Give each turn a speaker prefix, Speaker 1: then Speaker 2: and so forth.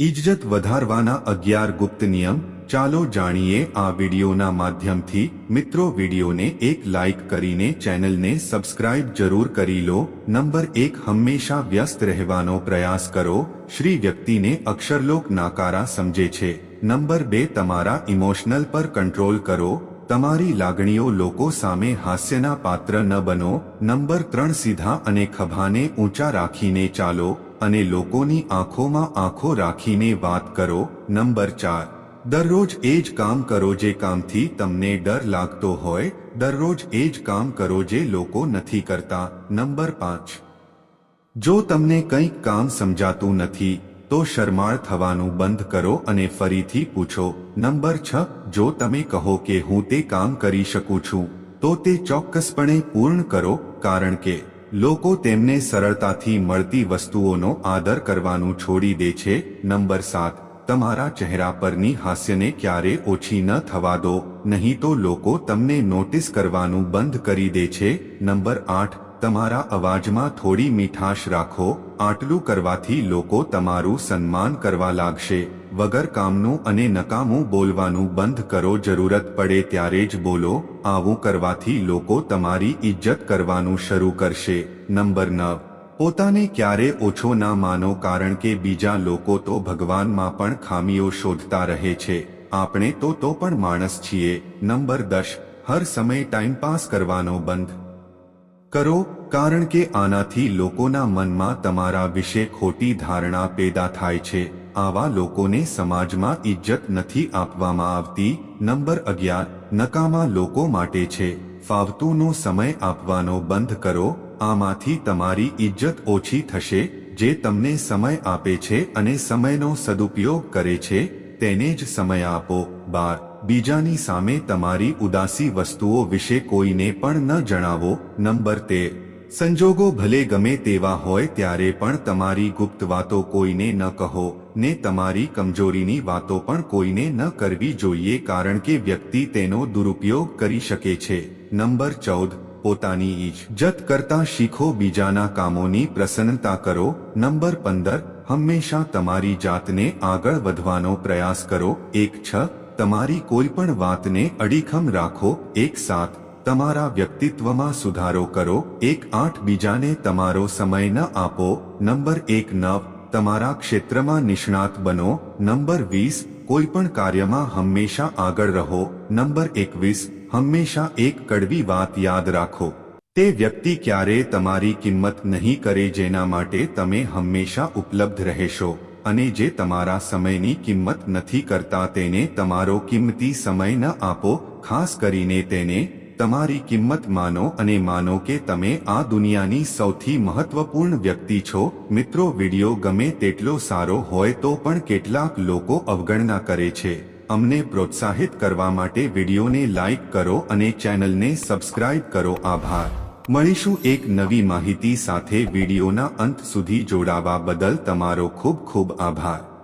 Speaker 1: ઇજ્જત વધારવાના અગિયાર ગુપ્ત નિયમ, ચાલો જાણીએ આ વિડીયોના માધ્યમથી. મિત્રો, વિડિયોને એક લાઇક કરીને ચેનલને સબસ્ક્રાઇબ જરૂર કરી લો. નંબર એક, હંમેશા વ્યસ્ત રહેવાનો પ્રયાસ કરો. શ્રી વ્યક્તિને અક્ષરલોક નાકારા સમજે છે. નંબર બે, તમારા ઇમોશનલ પર કંટ્રોલ કરો. તમારી લાગણીઓ લોકો સામે હાસ્યના પાત્ર ન બનો. નંબર ત્રણ, સીધા અને ખભાને ઊંચા રાખીને ચાલો. અને લોકોની આંખોમાં આંખો રાખીને વાત કરો, નંબર ચાર. દરરોજ એ જ કામ કરો જે કામથી તમને ડર લાગતો હોય, દરરોજ એ જ કામ કરો જે લોકો નથી કરતા, નંબર પાંચ. જો તમને કંઈક કામ સમજાતું નથી, તો શરમાળ થવાનું બંધ કરો અને ફરીથી પૂછો, નંબર છ, જો તમે કહો કે હું તે કામ કરી શકું છું, તો તે ચોક્કસપણે પૂર્ણ કરો, કારણ કે લોકો તેમને સરળતાથી મળતી વસ્તુઓનો આદર કરવાનું છોડી દે છે. નંબર સાત, તમારા ચહેરા પરની હાસ્યને ક્યારે ઓછી ન થવા દો, નહીં તો લોકો તમને નોટિસ કરવાનું બંધ કરી દે છે. નંબર આઠ, તમારા અવાજમાં થોડી મીઠાશ રાખો. આટલું કરવાથી લોકો તમારું સન્માન કરવા લાગશે. વગર કામનું અને નકામું બોલવાનું બંધ કરો, જરૂરત પડે ત્યારે જ બોલો, આવું કરવાથી લોકો તમારી ઇજ્જત કરવાનું શરૂ કરશે. નંબર નવ. પોતાને ક્યારે ઓછો ના માનો, કારણ કે બીજા લોકો તો ભગવાનમાં પણ ખામીઓ શોધતા રહે છે. આપણે તો તો પણ માણસ છીએ. નંબર દસ. હર સમય ટાઈમ પાસ કરવાનો બંધ. કરો, કારણ કે આનાથી લોકોના મનમાં તમારા વિશે ખોટી ધારણા પેદા થાય છે. આવા લોકોને સમાજમાં ઇજ્જત નથી આપવામાં આવતી, નંબર અગિયાર, નકામા લોકો માટે છે. ફાવતુનો સમય આપવાનો બંધ કરો, આમાંથી તમારી ઇજ્જત ઓછી થશે, જે તમને સમય આપે છે અને સમયનો સદુપયોગ કરે છે, તેને જ સમય આપો. બાર, બીજાની સામે તમારી ઉદાસી વસ્તુઓ વિશે કોઈને પણ ન જણાવો. નંબર તેર સંજોગો ભલે ગમે તેવા હોય ત્યારે પણ તમારી ગુપ્ત વાતો કોઈને ન કહો, ને તમારી કમજોરીની વાતો પણ કોઈને ન કરવી જોઈએ કારણ કે વ્યક્તિ તેનો દુરુપયોગ કરી શકે છે. નંબર ચૌદ, પોતાની ઇજ્જત કરતા શીખો બીજાના કામોની પ્રસન્નતા કરો. નંબર પંદર, હંમેશા તમારી જાતને આગળ વધવાનો પ્રયાસ કરો. એક છ, તમારી કોઈ પણ વાતને અડીખમ રાખો. એક સાત તમારા વ્યક્તિત્વમાં સુધારો કરો. એક આઠ બીજાને તમારો સમય ન આપો. નંબર એક નવ, તમારા ક્ષેત્રમાં નિષ્ણાત બનો. નંબર વીસ, કોઈપણ કાર્યમાં હંમેશા આગળ રહો. નંબર એકવીસ, હંમેશા એક કડવી વાત યાદ રાખો. તે વ્યક્તિ ક્યારે તમારી કિંમત નહીં કરે જેના માટે તમે હંમેશા ઉપલબ્ધ રહેશો. અને જે તમારા સમયની કિંમત નથી કરતા તેને તમારો કિંમતી સમય ન આપો. ખાસ કરીને તેને તમારી કિંમત માનો અને માનો કે તમે આ દુનિયાની સૌથી મહત્વપૂર્ણ વ્યક્તિ છો. મિત્રો, વિડિયો ગમે તેટલો સારો હોય તો પણ કેટલાક લોકો અવગણના કરે છે. અમને પ્રોત્સાહિત કરવા માટે વિડિયોને લાઇક કરો અને ચેનલને સબસ્ક્રાઇબ કરો. આભાર. મળીશું એક નવી માહિતી સાથે વિડિયોના અંત સુધી જોડાવા બદલ તમારો ખૂબ ખૂબ આભાર.